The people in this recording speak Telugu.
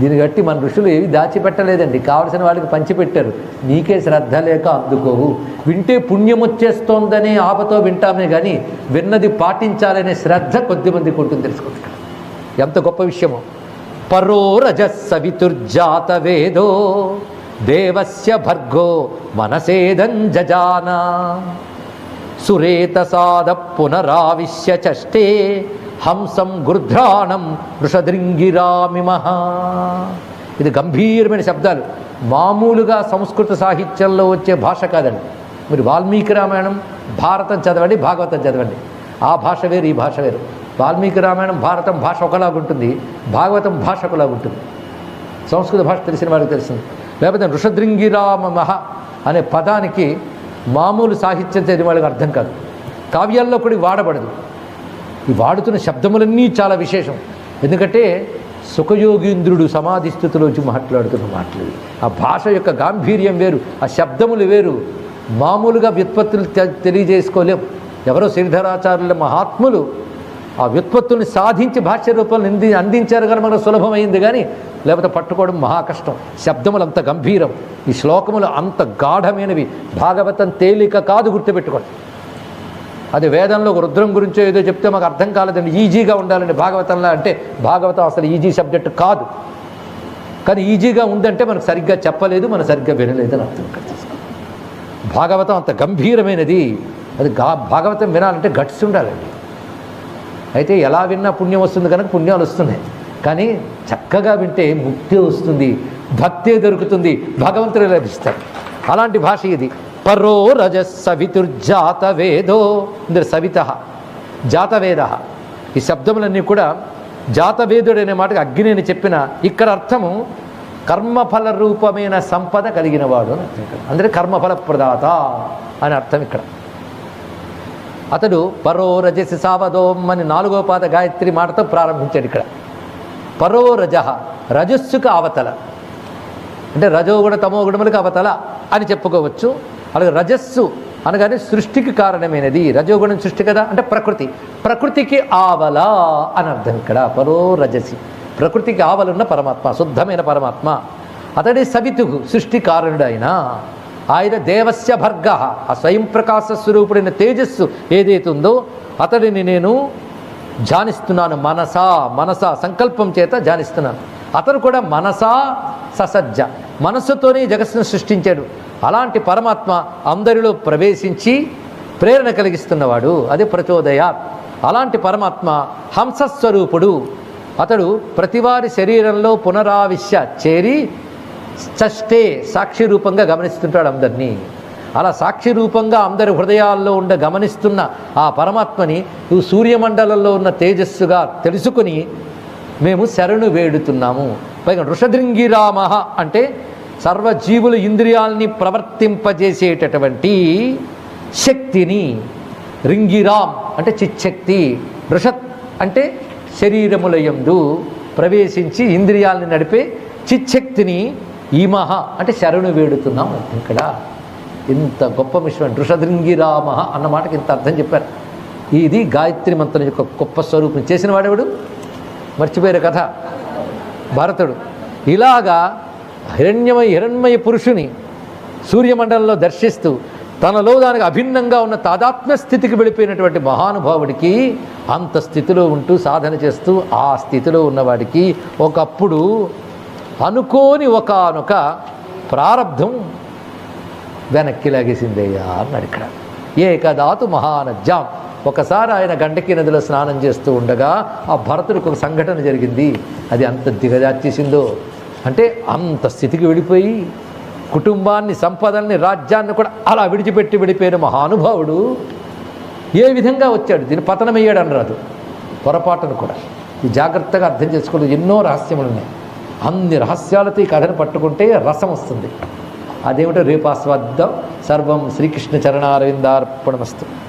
దీన్ని బట్టి మన ఋషులు ఏవి దాచిపెట్టలేదండి. కావలసిన వాళ్ళకి పంచిపెట్టారు. నీకే శ్రద్ధ లేక అందుకోవు వింటే పుణ్యం వచ్చేస్తోందనే ఆపతో వింటామే కానీ విన్నది పాటించాలనే శ్రద్ధ కొద్దిమందికి ఉంటుంది తెలుసుకుంటారు ఎంత గొప్ప విషయమో. పరో రజస్సవితుర్జాత వేదో దేవస్య భర్గో మనసేదం జజానా. సురేతసాద పునరావిశ్య చష్టే హంసం గృధ్రాణం వృషదృంగిరామిమహ ఇది గంభీరమైన శబ్దాలు. మామూలుగా సంస్కృత సాహిత్యంలో వచ్చే భాష కాదండి. మీరు వాల్మీకి రామాయణం భారతం చదవండి భాగవతం చదవండి. ఆ భాష వేరు ఈ భాష వేరు. వాల్మీకి రామాయణం భారతం భాష ఒకలాగుంటుంది భాగవతం భాష ఒకలాగుంటుంది సంస్కృత భాష తెలిసిన వారికి తెలిసింది. లేకపోతే ఋషదృంగిరామమహ అనే పదానికి మామూలు సాహిత్యం చదివిన వాళ్ళకి అర్థం కాదు. కావ్యాల్లో కూడా వాడబడదు. ఈ వాడుతున్న శబ్దములన్నీ చాలా విశేషం. ఎందుకంటే సుఖయోగీంద్రుడు సమాధి స్థితిలోంచి మాట్లాడుతున్న మాటలు. ఆ భాష యొక్క గాంభీర్యం వేరు ఆ శబ్దములు వేరు. మామూలుగా వ్యుత్పత్తులు తె- తెలియజేసుకోలేం. ఎవరో శ్రీధరాచార్యుల మహాత్ములు ఆ వ్యుత్పత్తుల్ని సాధించి భాష్య రూపంలో అంది అందించారు కనుక మనకు సులభమైంది కానీ లేకపోతే పట్టుకోవడం మహా కష్టం. శబ్దములు అంత గంభీరం. ఈ శ్లోకములు అంత గాఢమైనవి. భాగవతం తేలిక కాదు గుర్తుపెట్టుకోండి. అది వేదంలో ఒక రుద్రం గురించో ఏదో చెప్తే మాకు అర్థం కాలేదండి. ఈజీగా ఉండాలండి భాగవతంలో అంటే భాగవతం అసలు ఈజీ సబ్జెక్ట్ కాదు. కానీ ఈజీగా ఉందంటే మనకు సరిగ్గా చెప్పలేదు మనం సరిగ్గా వినలేదు అని అర్థం భాగవతం అంత గంభీరమైనది. అది గా భాగవతం వినాలంటే గట్స్ ఉండాలండి. అయితే ఎలా విన్నా పుణ్యం వస్తుంది కనుక పుణ్యాలు వస్తున్నాయి. కానీ చక్కగా వింటే ముక్తి వస్తుంది భక్తే దొరుకుతుంది భగవంతుడే లభిస్తారు అలాంటి భాష ఇది. పరో రజ సవితుర్జాతవేదో అందరు సవిత జాతవేద ఈ శబ్దములన్నీ కూడా జాతవేదుడు అనే మాటకి అగ్ని అని చెప్పిన ఇక్కడ అర్థము కర్మఫల రూపమైన సంపద కలిగిన వాడు అని అర్థం ఇక్కడ. కర్మఫల ప్రదాత అని అర్థం ఇక్కడ. అతడు పరో రజసి సావదోం అని నాలుగో పాద గాయత్రి మాటతో ప్రారంభించాడు ఇక్కడ. పరో రజ రజస్సుకు అవతల. అంటే రజో గుణతమో గుణములకు అవతల అని చెప్పుకోవచ్చు. అలాగే రజస్సు అనగానే సృష్టికి కారణమైనది. రజోగుణం సృష్టి కదా? అంటే ప్రకృతి. ప్రకృతికి ఆవల అని అర్థం ఇక్కడ. పరో రజసి. ప్రకృతికి ఆవలున్న పరమాత్మ శుద్ధమైన పరమాత్మ. అతడి సవితు సృష్టి కారణుడు ఆయన దేవస్య భర్గ ఆ స్వయం ప్రకాశ స్వరూపుడైన తేజస్సు ఏదైతే ఉందో అతడిని నేను ధ్యానిస్తున్నాను మనసా మనసా సంకల్పం చేత ధ్యానిస్తున్నాను. అతను కూడా మనసా ససజ్జ. మనస్సుతోనే జగత్తును సృష్టించాడు. అలాంటి పరమాత్మ అందరిలో ప్రవేశించి ప్రేరణ కలిగిస్తున్నవాడు. అదే ప్రచోదయ. అలాంటి పరమాత్మ హంసస్వరూపుడు. అతడు ప్రతివారి శరీరంలో పునరావిశ్య చేరి చష్టే సాక్షి రూపంగా గమనిస్తుంటాడు అందరినీ. అలా సాక్షి రూపంగా అందరి హృదయాల్లో ఉండ గమనిస్తున్న ఆ పరమాత్మని నువ్వు సూర్యమండలంలో ఉన్న తేజస్సుగా తెలుసుకుని మేము శరణు వేడుతున్నాము. పైగా ఋషదృంగిరామ అంటే సర్వజీవుల ఇంద్రియాల్ని ప్రవర్తింపజేసేటటువంటి శక్తిని రింగిరామ్ అంటే చిచ్చక్తి బృషత్ అంటే శరీరములయందు ప్రవేశించి ఇంద్రియాలని నడిపే చిచ్చక్తిని ఈమహ అంటే శరణు వేడుతున్నాం ఇక్కడ. ఇంత గొప్ప విషయం ఋషదృంగిరామ అన్న మాటకి ఇంత అర్థం చెప్పారు. ఇది గాయత్రి మంత్రం యొక్క గొప్ప స్వరూపం. చేసిన వాడెవడు? మర్చిపోయారు కథ. భరతుడు. ఇలాగా హిరణ్యమయ హిరణ్మయ పురుషుని సూర్యమండలంలో దర్శిస్తూ తనలో దానికి అభిన్నంగా ఉన్న తాదాత్మ్య స్థితికి వెళ్ళిపోయినటువంటి మహానుభావుడికి అంత స్థితిలో ఉంటూ సాధన చేస్తూ ఆ స్థితిలో ఉన్నవాడికి ఒకప్పుడు అనుకోని ఒకనొక ప్రారంధం వెనక్కి లాగేసిందయ్యా అన్నాడు ఇక్కడ. ఏకదాతు మహానజ్జాం. ఒకసారి ఆయన గండకి నదిలో స్నానం చేస్తూ ఉండగా ఆ భరతుడికి ఒక సంఘటన జరిగింది. అది అంత దిగజార్చేసిందో అంటే అంత స్థితికి వెళ్ళిపోయి కుటుంబాన్ని సంపదల్ని రాజ్యాన్ని కూడా అలా విడిచిపెట్టి వెళ్ళిపోయిన మహానుభావుడు ఏ విధంగా వచ్చాడు? దీని పతనమయ్యాడు అనరాదు. పొరపాటును కూడా. ఇది జాగ్రత్తగా అర్థం చేసుకోవడం ఎన్నో రహస్యములు ఉన్నాయి. అన్ని రహస్యాలతో ఈ కథను పట్టుకుంటే రసం వస్తుంది. అదేమిటో రేపు ఆస్వాద్దాం సర్వం శ్రీకృష్ణ చరణారవిందార్పణమస్తు.